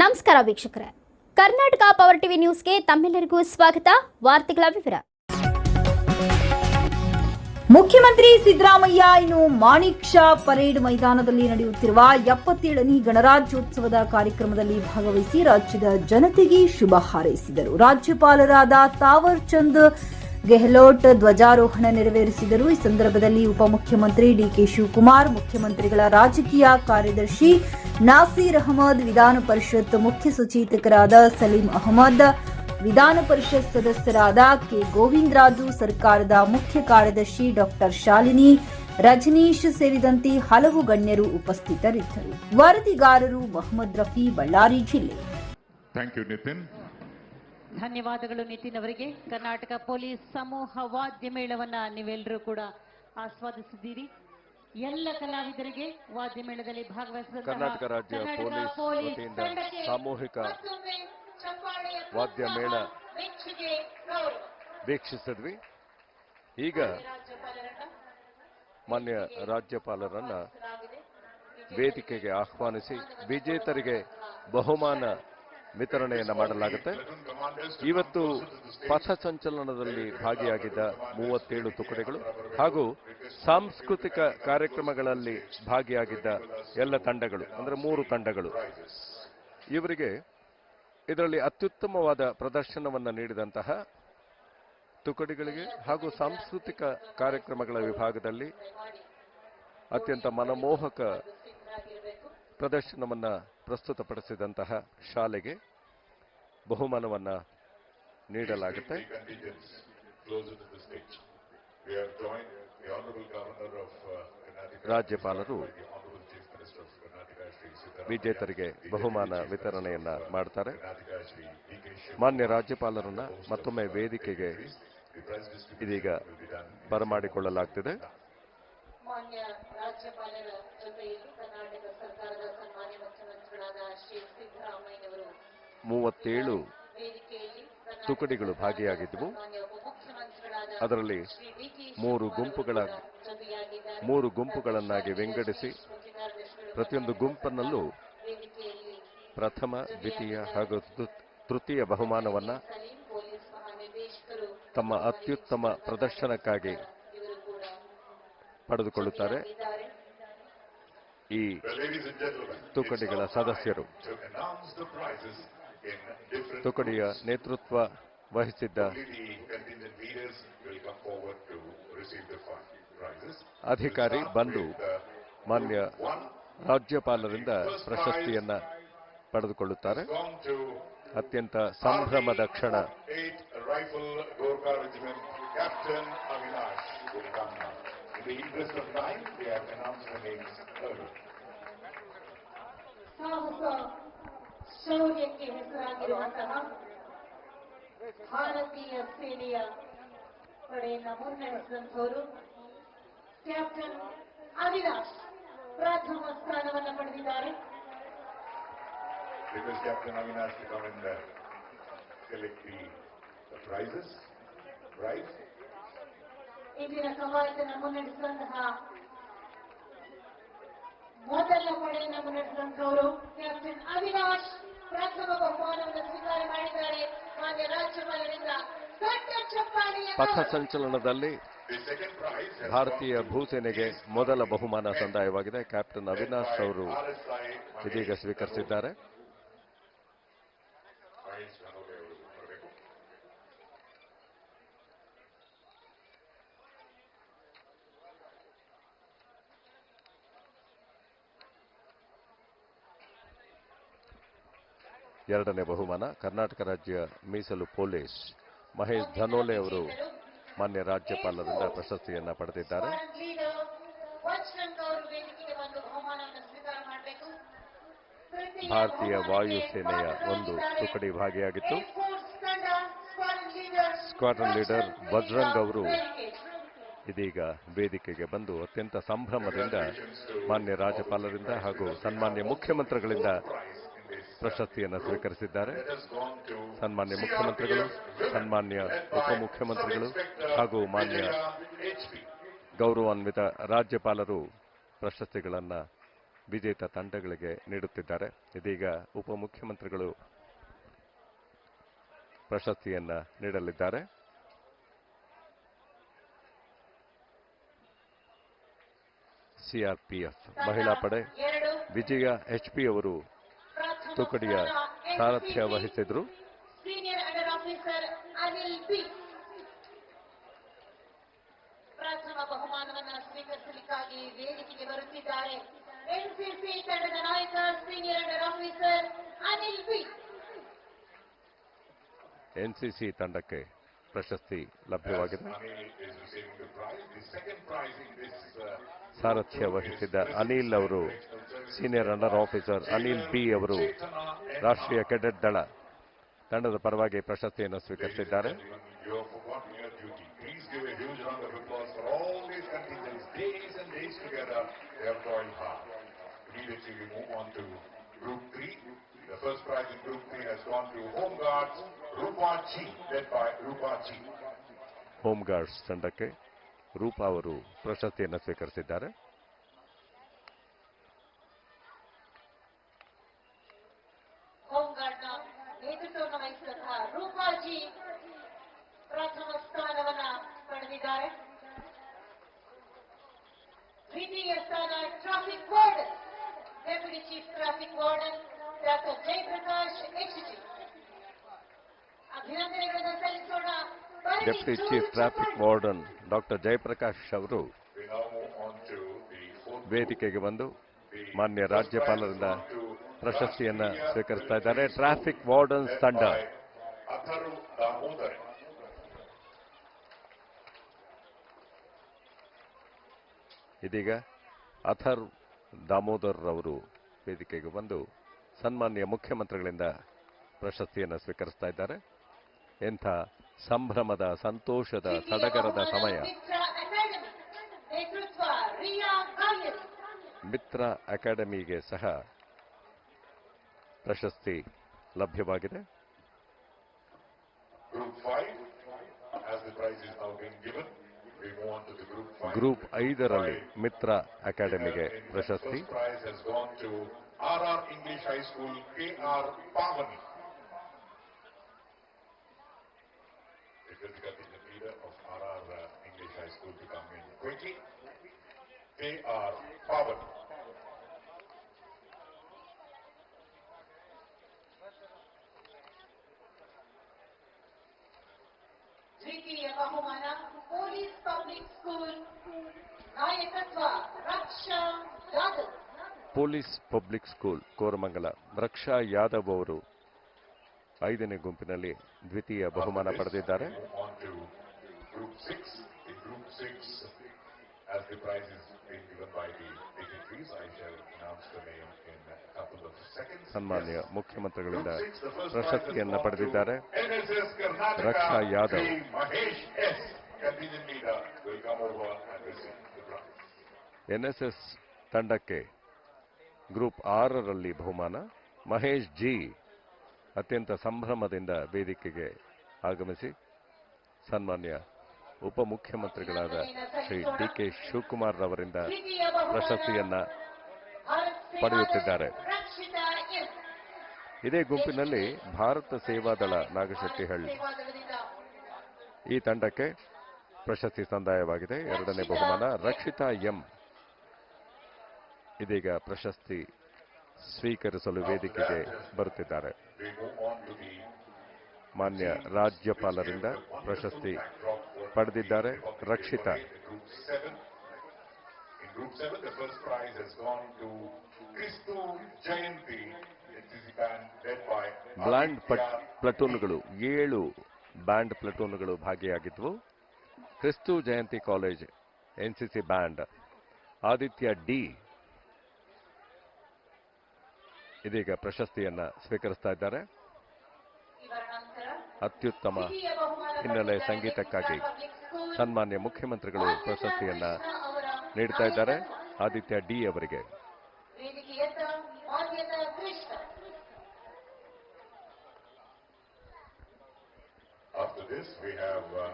ನಮಸ್ಕಾರ ವೀಕ್ಷಕರೇ. Karnataka power TV ನ್ಯೂಸ್ಗೆ ತಮ್ಮೆಲ್ಲರಿಗೂ ಸ್ವಾಗತ. ವಾರ್ತೆಗಳ ವಿವರ. ಮುಖ್ಯಮಂತ್ರಿ ಸಿದ್ದರಾಮಯ್ಯ ಇನ್ನು ಮಾಣಿಕ್ ಶಾ ಪರೇಡ್ ಮೈದಾನದಲ್ಲಿ ನಡೆಯುತ್ತಿರುವ ಎಪ್ಪತ್ತೇಳನೇ ಗಣರಾಜ್ಯೋತ್ಸವದ ಕಾರ್ಯಕ್ರಮದಲ್ಲಿ ಭಾಗವಹಿಸಿ ರಾಜ್ಯದ ಜನತೆಗೆ ಶುಭ ಹಾರೈಸಿದರು. ರಾಜ್ಯಪಾಲರಾದ ತಾವರ್ ಚಂದ್ ಗೆಹ್ಲೋಟ್ ಧ್ವಜಾರೋಹಣ ನೆರವೇರಿಸಿದರು. ಈ ಸಂದರ್ಭದಲ್ಲಿ ಉಪಮುಖ್ಯಮಂತ್ರಿ ಡಿಕೆ ಶಿವಕುಮಾರ್, ಮುಖ್ಯಮಂತ್ರಿಗಳ ರಾಜಕೀಯ ಕಾರ್ಯದರ್ಶಿ ನಾಸೀರ್ ಅಹಮದ್, ವಿಧಾನ ಪರಿಷತ್ ಮುಖ್ಯ ಸಚೇತಕರಾದ ಸಲೀಂ ಅಹಮದ್, ವಿಧಾನ ಪರಿಷತ್ ಸದಸ್ಯರಾದ ಕೆ ಗೋವಿಂದರಾಜು, ಸರ್ಕಾರದ ಮುಖ್ಯ ಕಾರ್ಯದರ್ಶಿ ಡಾಕ್ಟರ್ ಶಾಲಿನಿ ರಜನೀಶ್ ಸೇರಿದಂತೆ ಹಲವು ಗಣ್ಯರು ಉಪಸ್ಥಿತರಿದ್ದರು. ವರದಿಗಾರರು ಮೊಹಮ್ಮದ್ ರಫಿ ಬಳ್ಳಾರಿ ಜಿಲ್ಲೆ. ಧನ್ಯವಾದಗಳು ನಿತಿನ್ ಅವರಿಗೆ ಕರ್ನಾಟಕ ಪೊಲೀಸ್ ಸಮೂಹ ವಾದ್ಯ ಮೇಳವನ್ನ ನೀವೆಲ್ಲರೂ ಕೂಡ ಆಸ್ವಾದಿಸಿದ್ದೀರಿ ಎಲ್ಲ ಕಲಾವಿದರಿಗೆ ವಾದ್ಯ ಮೇಳದಲ್ಲಿ ಭಾಗವಹಿಸಿದ ಕರ್ನಾಟಕ ರಾಜ್ಯ ಪೊಲೀಸ್ ವತಿಯಿಂದ ಸಾಮೂಹಿಕ ವಾದ್ಯ ಮೇಳ. ವೀಕ್ಷಿಸಿದ್ವಿ ಈಗ ಮಾನ್ಯ ರಾಜ್ಯಪಾಲರನ್ನ. ವೇದಿಕೆಗೆ ಆಹ್ವಾನಿಸಿ ವಿಜೇತರಿಗೆ ಬಹುಮಾನ ವಿತರಣೆಯನ್ನ ಮಾಡಲಾಗುತ್ತೆ. ಇವತ್ತು ಪಥಸಂಚಲನದಲ್ಲಿ ಭಾಗಿಯಾಗಿದ್ದ ಮೂವತ್ತೇಳು ತುಕಡಿಗಳು ಹಾಗೂ ಸಾಂಸ್ಕೃತಿಕ ಕಾರ್ಯಕ್ರಮಗಳಲ್ಲಿ ಭಾಗಿಯಾಗಿದ್ದ ಎಲ್ಲ ತಂಡಗಳು, ಅಂದರೆ ಮೂರು ತಂಡಗಳು. ಇವರಿಗೆ ಇದರಲ್ಲಿ ಅತ್ಯುತ್ತಮವಾದ ಪ್ರದರ್ಶನವನ್ನು ನೀಡಿದಂತಹ ತುಕಡಿಗಳಿಗೆ ಹಾಗೂ ಸಾಂಸ್ಕೃತಿಕ ಕಾರ್ಯಕ್ರಮಗಳ ವಿಭಾಗದಲ್ಲಿ ಅತ್ಯಂತ ಮನಮೋಹಕ ಪ್ರದರ್ಶನವನ್ನ ಪ್ರಸ್ತುತಪಡಿಸಿದಂತಹ ಶಾಲೆಗೆ ಬಹುಮಾನವನ್ನ ನೀಡಲಾಗುತ್ತೆ. ರಾಜ್ಯಪಾಲರು ವಿಜೇತರಿಗೆ ಬಹುಮಾನ ವಿತರಣೆಯನ್ನ ಮಾಡ್ತಾರೆ. ಮಾನ್ಯ ರಾಜ್ಯಪಾಲರನ್ನ ಮತ್ತೊಮ್ಮೆ ವೇದಿಕೆಗೆ ಇದೀಗ ಬರಮಾಡಿಕೊಳ್ಳಲಾಗ್ತಿದೆ. ಮಾನ್ಯ ರಾಜ್ಯಪಾಲರ ಜೊತೆಯಲ್ಲಿ ಕರ್ನಾಟಕ ಸರ್ಕಾರದ ಸನ್ಮಾನ್ಯ ಮುಖ್ಯಮಂತ್ರಿಗಳಾದ ಶ್ರೀ ಸಿದ್ದರಾಮಯ್ಯನವರು ಮೂವತ್ತೇಳು ತುಕಡಿಗಳು ಭಾಗಿಯಾಗಿದ್ದವು. ಅದರಲ್ಲಿ ಮೂರು ಗುಂಪುಗಳ ಮೂರು ಗುಂಪುಗಳನ್ನಾಗಿ ವಿಂಗಡಿಸಿ ಪ್ರತಿಯೊಂದು ಗುಂಪನ್ನಲ್ಲೂ ಪ್ರಥಮ ದ್ವಿತೀಯ ಹಾಗೂ ತೃತೀಯ ಬಹುಮಾನವನ್ನ ತಮ್ಮ ಅತ್ಯುತ್ತಮ ಪ್ರದರ್ಶನಕ್ಕಾಗಿ ಪಡೆದುಕೊಳ್ಳುತ್ತಾರೆ. ಈ ತುಕಡಿಗಳ ಸದಸ್ಯರು ತುಕಡಿಯ ನೇತೃತ್ವ ವಹಿಸಿದ್ದ ಅಧಿಕಾರಿ ಬಂದು ಮಾನ್ಯ ರಾಜ್ಯಪಾಲರಿಂದ ಪ್ರಶಸ್ತಿಯನ್ನ ಪಡೆದುಕೊಳ್ಳುತ್ತಾರೆ. ಅತ್ಯಂತ ಸಂಭ್ರಮದ ಕ್ಷಣ. Rifle regiment captain Avinash 8 Rifle Gorkha Regiment Captain Avinash will come now. In the interest of time, we have announced the names early. ಸಾಹಸ ಶೌರ್ಯಕ್ಕೆ ಹೆಸರಾಗಿರುವಂತಹ ಭಾರತೀಯ ಸೇನೆಯ ಪಡೆಯನ್ನ ಮುನ್ನಡೆಸಿದಂಥವರು ಕ್ಯಾಪ್ಟನ್ ಅವಿನಾಶ್ ಪ್ರಥಮ ಸ್ಥಾನವನ್ನು ಪಡೆದಿದ್ದಾರೆ Request Captain Avinash to come and uh, collect the the prizes. Right? ಇಂದಿನ ಕವಾಯತನ್ನು ಮುನ್ನಡೆಸಿದಂತಹ ಮೊದಲ ಪಡೆಯನ್ನು ಮುನ್ನಡೆಸಿದಂಥವರು captain Avinash. ಪ್ರಥಮ ಬಹುಮಾನವನ್ನು ಸ್ವೀಕಾರ ಮಾಡಿದ್ದಾರೆ. ಮಾನ್ಯ ರಾಜ್ಯಪಾಲರಿಂದ ಪಥಸಂಚಲನದಲ್ಲಿ ಭಾರತೀಯ ಭೂಸೇನೆಗೆ ಮೊದಲ ಬಹುಮಾನ ಸಂದಾಯವಾಗಿದೆ. ಕ್ಯಾಪ್ಟನ್ ಅವಿನಾಶ್ ಅವರು ಇದೀಗ ಸ್ವೀಕರಿಸಿದ್ದಾರೆ. ಎರಡನೇ ಬಹುಮಾನ, ಕರ್ನಾಟಕ ರಾಜ್ಯ ಮೀಸಲು ಪೊಲೀಸ್ ಮಹೇಶ್ ಧನೋಲೆ ಅವರು ಮಾನ್ಯ ರಾಜ್ಯಪಾಲರಿಂದ ಪ್ರಶಸ್ತಿಯನ್ನ ಪಡೆದಿದ್ದಾರೆ ಭಾರತೀಯ ವಾಯುಸೇನೆಯ ಒಂದು. ತುಕಡಿ ಭಾಗಿಯಾಗಿತ್ತು ಸ್ಕ್ವಾಡ್ರನ್ ಲೀಡರ್ ಬಜರಂಗ್ ಅವರು ಇದೀಗ ವೇದಿಕೆಗೆ ಬಂದು ಅತ್ಯಂತ ಸಂಭ್ರಮದಿಂದ ಮಾನ್ಯ ರಾಜ್ಯಪಾಲರಿಂದ ಹಾಗೂ ಸನ್ಮಾನ್ಯ ಮುಖ್ಯಮಂತ್ರಿಗಳಿಂದ ಪ್ರಶಸ್ತಿಯನ್ನು ಸ್ವೀಕರಿಸಿದ್ದಾರೆ. ಸನ್ಮಾನ್ಯ ಮುಖ್ಯಮಂತ್ರಿಗಳು ಸನ್ಮಾನ್ಯ ಉಪಮುಖ್ಯಮಂತ್ರಿಗಳು ಹಾಗೂ ಮಾನ್ಯ. ಗೌರವಾನ್ವಿತ ರಾಜ್ಯಪಾಲರು ಪ್ರಶಸ್ತಿಗಳನ್ನು ವಿಜೇತ ತಂಡಗಳಿಗೆ ನೀಡುತ್ತಿದ್ದಾರೆ. ಇದೀಗ ಉಪಮುಖ್ಯಮಂತ್ರಿಗಳು ಪ್ರಶಸ್ತಿಯನ್ನು ನೀಡಲಿದ್ದಾರೆ. ಸಿಆರ್ಪಿಎಫ್ ಮಹಿಳಾ ಪಡೆ ವಿಜಯ ಎಚ್ಪಿ ಅವರು ತುಕಡಿಯ ಸಾರಥ್ಯ ವಹಿಸಿದ್ರು. Senior under officer Anil P ಪ್ರಥಮ ಬಹುಮಾನವನ್ನ ಸ್ವೀಕರಿಸಲಿಕ್ಕಾಗಿ ವೇದಿಕೆಗೆ ಬರುತ್ತಿದ್ದಾರೆ. ಎನ್ಸಿಸಿ ತಂಡದ ನಾಯಕ senior under officer Anil P NCC ತಂಡಕ್ಕೆ ಪ್ರಶಸ್ತಿ ಲಭ್ಯವಾಗಿದೆ. ಸಾರಥ್ಯ ವಹಿಸಿದ್ದ ಅನಿಲ್ ಅವರು senior under officer Anil B ಅವರು ರಾಷ್ಟ್ರೀಯ ಕೆಡೆಟ್ ದಳ ತಂಡದ ಪರವಾಗಿ ಪ್ರಶಸ್ತಿಯನ್ನು ಸ್ವೀಕರಿಸಿದ್ದಾರೆ. The first prize in Group 3 has gone to Home Guards, Rupa Chi, led by Rupa Chi. Home guards ತಂಡಕ್ಕೆ ರೂಪಾ ಅವರು ಪ್ರಶಸ್ತಿಯನ್ನು ಸ್ವೀಕರಿಸಿದ್ದಾರೆ ಹೋಮ್ ಗಾರ್ಡ್ನ ನೇತೃತ್ವವನ್ನು ವಹಿಸಿದಂತಹ ರೂಪಾಜಿ ಪ್ರಥಮ ಸ್ಥಾನವನ್ನ ಪಡೆದಿದ್ದಾರೆ ದ್ವಿತೀಯ ಸ್ಥಾನ traffic warden deputy chief traffic warden doctor Jayaprakash H G ಅಭಿನಂದನೆಗಳನ್ನು ಸಲ್ಲಿಸೋಣ ಜೋರು chief traffic. Warden doctor Jayaprakash ಅವರು ವೇದಿಕೆಗೆ ಬಂದು ಮಾನ್ಯ ರಾಜ್ಯಪಾಲರಿಂದ ಪ್ರಶಸ್ತಿಯನ್ನ ಸ್ವೀಕರಿಸ್ತಾ ಇದ್ದಾರೆ ಟ್ರಾಫಿಕ್ ವಾರ್ಡನ್ಸ್ ತಂಡ Damodar. ಇದೀಗ ಅಥರ್ ದಾಮೋದರ್ ಅವರು ವೇದಿಕೆಗೆ ಬಂದು ಸನ್ಮಾನ್ಯ ಮುಖ್ಯಮಂತ್ರಿಗಳಿಂದ ಪ್ರಶಸ್ತಿಯನ್ನು ಸ್ವೀಕರಿಸ್ತಾ ಇದ್ದಾರೆ. ಎಂಥ ಸಂಭ್ರಮದ ಸಂತೋಷದ ಸಡಗರದ ಸಮಯ. ಮಿತ್ರ ಅಕಾಡೆಮಿಗೆ ಸಹ ಪ್ರಶಸ್ತಿ ಲಭ್ಯವಾಗಿದೆ. Group 5, as the prize is now being given, we move on to the Group 5. Group ಐದರಲ್ಲಿ ಮಿತ್ರ ಅಕಾಡೆಮಿಗೆ ಪ್ರಶಸ್ತಿ. First prize has gone to RR English High School, KR Pavani. Request the contingent leader of RR uh, English High School to come in quickly. KR Pavani. ದ್ವಿತೀಯ ಬಹುಮಾನ police public school ನಾಯಕತ್ವ ರಕ್ಷಾ Yadav police public school, Koramangala. Raksha Yadav ಅವರು ಐದನೇ ಗುಂಪಿನಲ್ಲಿ ದ್ವಿತೀಯ ಬಹುಮಾನ ಪಡೆದಿದ್ದಾರೆ. ಸನ್ಮಾನ್ಯ ಮುಖ್ಯಮಂತ್ರಿಗಳಿಂದ ಪ್ರಶಸ್ತಿಯನ್ನು ಪಡೆದಿದ್ದಾರೆ. ರಕ್ಷಾ ಯಾದವ್. ಎನ್ಎಸ್ಎಸ್ ತಂಡಕ್ಕೆ ಗ್ರೂಪ್ ಆರರಲ್ಲಿ ಬಹುಮಾನ. ಮಹೇಶ್ ಜಿ ಅತ್ಯಂತ ಸಂಭ್ರಮದಿಂದ ವೇದಿಕೆಗೆ ಆಗಮಿಸಿ ಸನ್ಮಾನ್ಯ ಉಪಮುಖ್ಯಮಂತ್ರಿಗಳಾದ ಶ್ರೀ ಡಿ ಕೆ ಶಿವಕುಮಾರ್ ರವರಿಂದ ಪ್ರಶಸ್ತಿಯನ್ನ ಪಡೆಯುತ್ತಿದ್ದಾರೆ. ಇದೇ ಗುಂಪಿನಲ್ಲಿ ಭಾರತ ಸೇವಾದಳ ನಾಗಶೆಟ್ಟಿಹಳ್ಳಿ. ಈ ತಂಡಕ್ಕೆ ಪ್ರಶಸ್ತಿ ಸಂದಾಯವಾಗಿದೆ. ಎರಡನೇ ಬಹುಮಾನ ರಕ್ಷಿತಾ ಎಂ. ಇದೀಗ ಪ್ರಶಸ್ತಿ ಸ್ವೀಕರಿಸಲು ವೇದಿಕೆಗೆ ಬರುತ್ತಿದ್ದಾರೆ. ಮಾನ್ಯ ರಾಜ್ಯಪಾಲರಿಂದ ಪ್ರಶಸ್ತಿ ಪಡೆದಿದ್ದಾರೆ. Rakshita Group 7. In Group 7, the first prize has gone to Kristu Jayanti, NCC band led by ಬ್ಲಾಂಡ್ ಪ್ಲಟೂನ್ಗಳು ಏಳು ಬ್ಯಾಂಡ್ ಪ್ಲಟೂನ್ಗಳು ಭಾಗಿಯಾಗಿದ್ವು. Kristu Jayanti college NCC band Aditya D ಇದೀಗ ಪ್ರಶಸ್ತಿಯನ್ನ ಸ್ವೀಕರಿಸ್ತಾ ಇದ್ದಾರೆ. ಅತ್ಯುತ್ತಮ ಹಿನ್ನೆಲೆ ಸಂಗೀತಕ್ಕಾಗಿ ಸನ್ಮಾನ್ಯ ಮುಖ್ಯಮಂತ್ರಿಗಳು ಪ್ರಶಸ್ತಿಯನ್ನ ನೀಡ್ತಾ ಇದ್ದಾರೆ. ಆದಿತ್ಯ ಡಿ ಅವರಿಗೆ. After this, we have uh,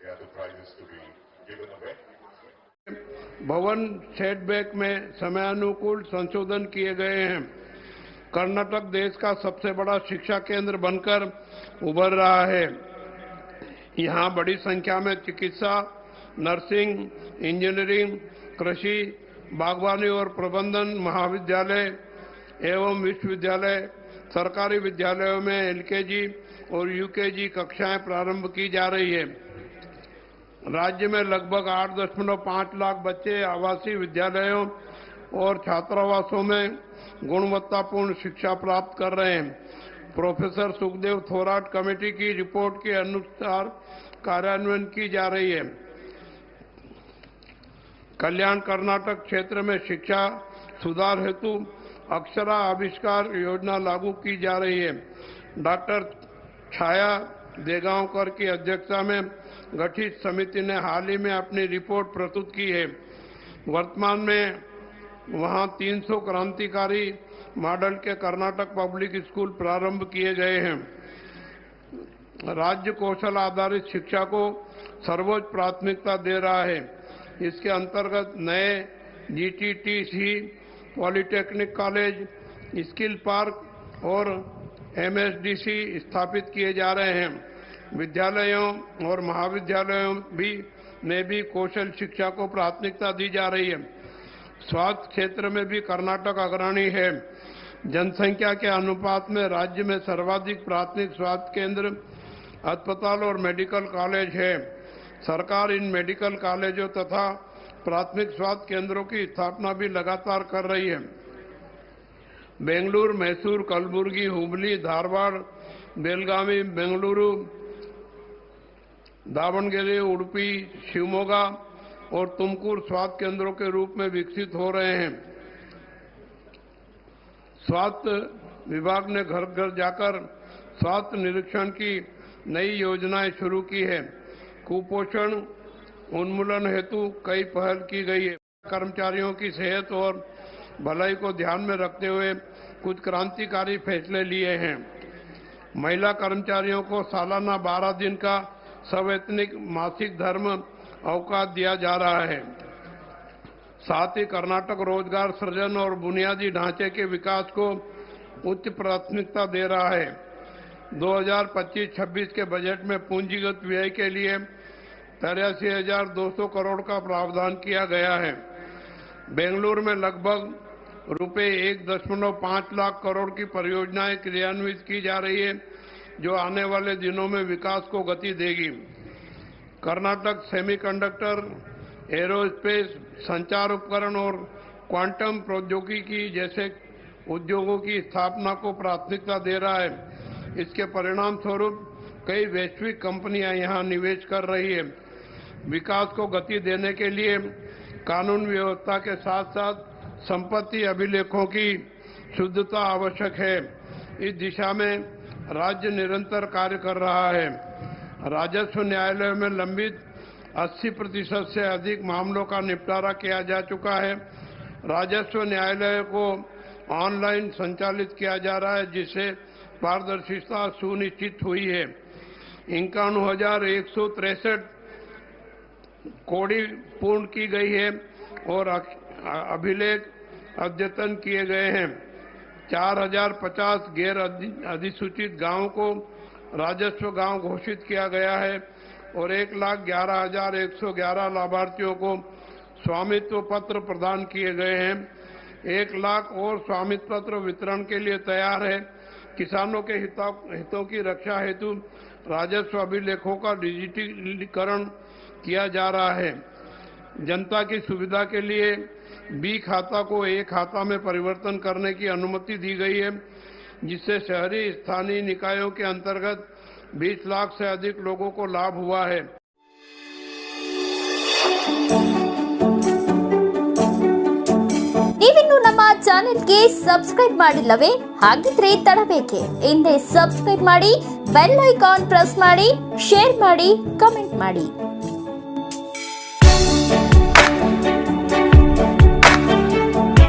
the other prizes to be given away. भवन सेटबैक में समयानुकूल संशोधन किए गए हैं। कर्नाटक देश का सबसे बड़ा शिक्षा केंद्र बनकर उभर रहा है। यहाँ बड़ी संख्या में चिकित्सा, नर्सिंग, इंजीनियरिंग, कृषि, बागवानी और प्रबंधन महाविद्यालय एवं विश्वविद्यालय, सरकारी विद्यालयों में एलकेजी और यूकेजी कक्षाएँ प्रारंभ की जा रही है। राज्य में लगभग आठ दशमलव पाँच लाख बच्चे आवासीय विद्यालयों और छात्रावासों में गुणवत्तापूर्ण शिक्षा प्राप्त कर रहे हैं। प्रोफेसर सुखदेव थोराट कमेटी की रिपोर्ट के अनुसार कार्यान्वयन की जा रही है। कल्याण कर्नाटक क्षेत्र में शिक्षा सुधार हेतु अक्षरा आविष्कार योजना लागू की जा रही है। डॉक्टर छाया देगांवकर की अध्यक्षता में गठित समिति ने हाल ही में अपनी रिपोर्ट प्रस्तुत की है। वर्तमान में वहाँ 300 क्रांतिकारी मॉडल के कर्नाटक पब्लिक स्कूल प्रारंभ किए गए हैं। राज्य कौशल आधारित शिक्षा को सर्वोच्च प्राथमिकता दे रहा है। इसके अंतर्गत नए GTTC polytechnic college skill park और एमएसडीसी स्थापित किए जा रहे हैं। विद्यालयों और महाविद्यालयों भी में भी कौशल शिक्षा को प्राथमिकता दी जा रही है। स्वास्थ्य क्षेत्र में भी कर्नाटक अग्रणी है। जनसंख्या के अनुपात में राज्य में सर्वाधिक प्राथमिक स्वास्थ्य केंद्र, अस्पताल और मेडिकल कॉलेज है। सरकार इन मेडिकल कॉलेजों तथा प्राथमिक स्वास्थ्य केंद्रों की स्थापना भी लगातार कर रही है। बेंगलुरु, मैसूर, कलबुर्गी, हुबली, धारवाड़, बेलगावी, बेंगलुरु दावणगेरे उड़पी, शिवमोगा और तुमकुर स्वास्थ्य केंद्रों के रूप में विकसित हो रहे हैं। स्वास्थ्य विभाग ने घर घर जाकर स्वास्थ्य निरीक्षण की नई योजनाएँ शुरू की है। कुपोषण उन्मूलन हेतु कई पहल की गई है। कर्मचारियों की सेहत और भलाई को ध्यान में रखते हुए कुछ क्रांतिकारी फैसले लिए हैं। महिला कर्मचारियों को सालाना 12 दिन का सवैतनिक मासिक धर्म अवकाश दिया जा रहा है। साथ ही कर्नाटक रोज़गार सृजन और बुनियादी ढांचे के विकास को उच्च प्राथमिकता दे रहा है। 2025-26 के बजट में पूंजीगत व्यय के लिए तिरासी हज़ार दो सौ करोड़ का प्रावधान किया गया है। बेंगलुरु में लगभग रुपए एक दशमलव पाँच लाख करोड़ की परियोजनाएँ क्रियान्वित की जा रही है। जो आने वाले दिनों में विकास को गति देगी। कर्नाटक सेमीकंडक्टर, एरोस्पेस, संचार उपकरण और क्वांटम प्रौद्योगिकी जैसे उद्योगों की स्थापना को प्राथमिकता दे रहा है। इसके परिणाम स्वरूप कई वैश्विक कंपनियाँ यहाँ निवेश कर रही है। विकास को गति देने के लिए कानून व्यवस्था के साथ साथ संपत्ति अभिलेखों की शुद्धता आवश्यक है। इस दिशा में राज्य निरंतर कार्य कर रहा है। राजस्व न्यायालय में लंबित 80 प्रतिशत से अधिक मामलों का निपटारा किया जा चुका है। राजस्व न्यायालय को ऑनलाइन संचालित किया जा रहा है जिससे पारदर्शिता सुनिश्चित हुई है। इक्यावन हज़ार एक सौ तिरसठ कोड़ी पूर्ण की गई है और अभिलेख अद्यतन किए गए हैं। 4050 गैर अधिसूचित गाँवों को राजस्व गाँव घोषित किया गया है और एक लाख ग्यारह हज़ार एक सौ ग्यारह लाभार्थियों को स्वामित्व पत्र प्रदान किए गए हैं। एक लाख और स्वामित्व पत्र वितरण के लिए तैयार है। किसानों के हितों की रक्षा हेतु राजस्व अभिलेखों का डिजिटलीकरण किया जा रहा है। जनता की सुविधा के लिए बी खाता को ए खाता में परिवर्तन करने की अनुमति दी गई है जिससे शहरी स्थानीय निकायों के अंतर्गत 20 लाख से अधिक लोगों को लाभ हुआ है ನೀವಿನ್ನು ನಮ್ಮ ಚಾನೆಲ್ಗೆ ಸಬ್ಸ್ಕ್ರೈಬ್ ಮಾಡಿಲ್ಲವೇ ಹಾಗಿದ್ರೆ ತಡಬೇಕೆ ಹಿಂದೆ ಸಬ್ಸ್ಕ್ರೈಬ್ ಮಾಡಿ ಬೆಲ್ ಐಕಾನ್ ಪ್ರೆಸ್ ಮಾಡಿ ಶೇರ್ ಮಾಡಿ ಕಮೆಂಟ್ ಮಾಡಿ